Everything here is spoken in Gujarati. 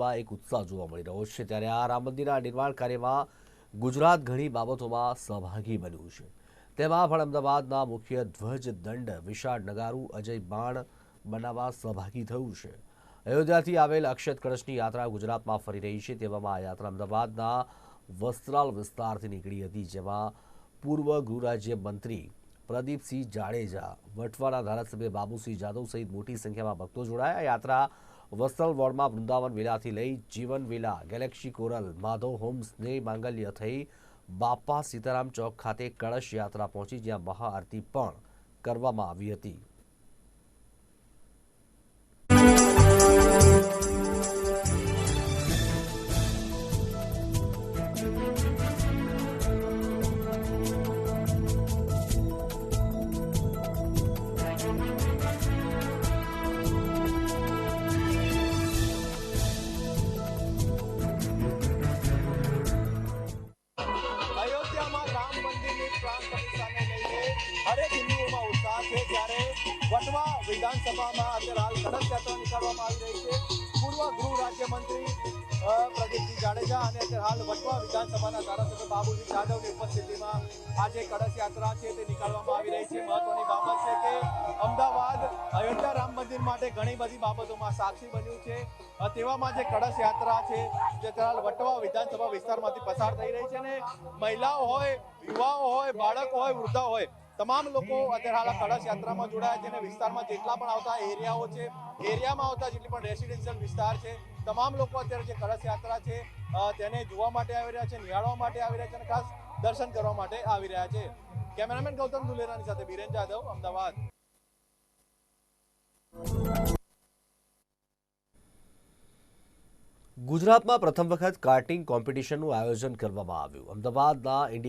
માં એક ઉત્સાહ જોવા મળી રહ્યો છે ત્યારે આ રામ મંદિરના નિર્માણ કાર્યમાં ગુજરાત ઘણી બાબતોમાં સહભાગી બન્યું છે. તેમાં પણ અમદાવાદના મુખ્ય ધ્વજ દંડ, વિશાળ નગારું, અજય બાણ બનાવવા સહભાગી થયું છે. અયોધ્યાથી આવેલ અક્ષત કળશની યાત્રા ગુજરાતમાં ફરી રહી છે તેવામાં આ યાત્રા અમદાવાદના વસ્ત્રાલ વિસ્તારથી નીકળી હતી, જેમાં પૂર્વ ગૃહ રાજ્ય મંત્રી પ્રદીપસિંહ જાડેજા વટવાડા ધારાસભ્ય બાબુસિંહ જાદવ સહિત મોટી સંખ્યામાં ભક્તો જોડાયા. યાત્રા વસ્ત્રાલ વોર્ડમાં વૃંદાવન વિલાથી લઈ Jeevan villa, Galaxy Coral, Madhav home Sneh Mangalya થઈ બાપા સીતારામ ચોક ખાતે કળશ યાત્રા પહોંચી, જ્યાં મહાઆરતી પણ કરવામાં આવી હતી. અયોધ્યામાં વિધાનસભામાં અત્યારે હાલ કળશ યાત્રા નીકાળવામાં આવી રહી છે. પૂર્વ ગૃહ રાજ્યમંત્રી પ્રદીપસિંહ જાડેજા અને અત્યારે હાલ વટવા વિધાનસભાના ધારાસભ્ય બાબુજી જાદવની ઉપસ્થિતિમાં આ જે કળશ યાત્રા છે તે નીકાળવામાં આવી રહી છે. મહત્વની બાબત છે કે અમદાવાદ અયોધ્યા રામ મંદિર માટે ઘણી બધી બાબતોમાં સાક્ષી બન્યું છે. તેવામાં જે કળશ યાત્રા છે જે અત્યારે વટવા વિધાનસભા વિસ્તારમાંથી પસાર થઈ રહી છે અને મહિલાઓ હોય, યુવાઓ હોય, બાળકો હોય, વૃદ્ધા હોય તમામ લોકો અત્યારે હાલ કળશ યાત્રામાં જોડાયા છે અને વિસ્તારમાં જેટલા પણ આવતા એરિયાઓ છે, એરિયામાં આવતા જેટલી પણ રેસિડેન્શિયલ વિસ્તાર છે, તમામ લોકો અત્યારે જે કળશ યાત્રા છે તેને જોવા માટે આવી રહ્યા છે, નિહાળવા માટે આવી રહ્યા છે અને ખાસ દર્શન કરવા માટે આવી રહ્યા છે. કેમેરામેન ગૌતમ દુલેરાની સાથે બીરેન જાદવ, અમદાવાદ. ગુજરાતમાં પ્રથમ વખત કાર્ટિંગ કોમ્પિટિશનનું આયોજન કરવામાં આવ્યું. અમદાવાદના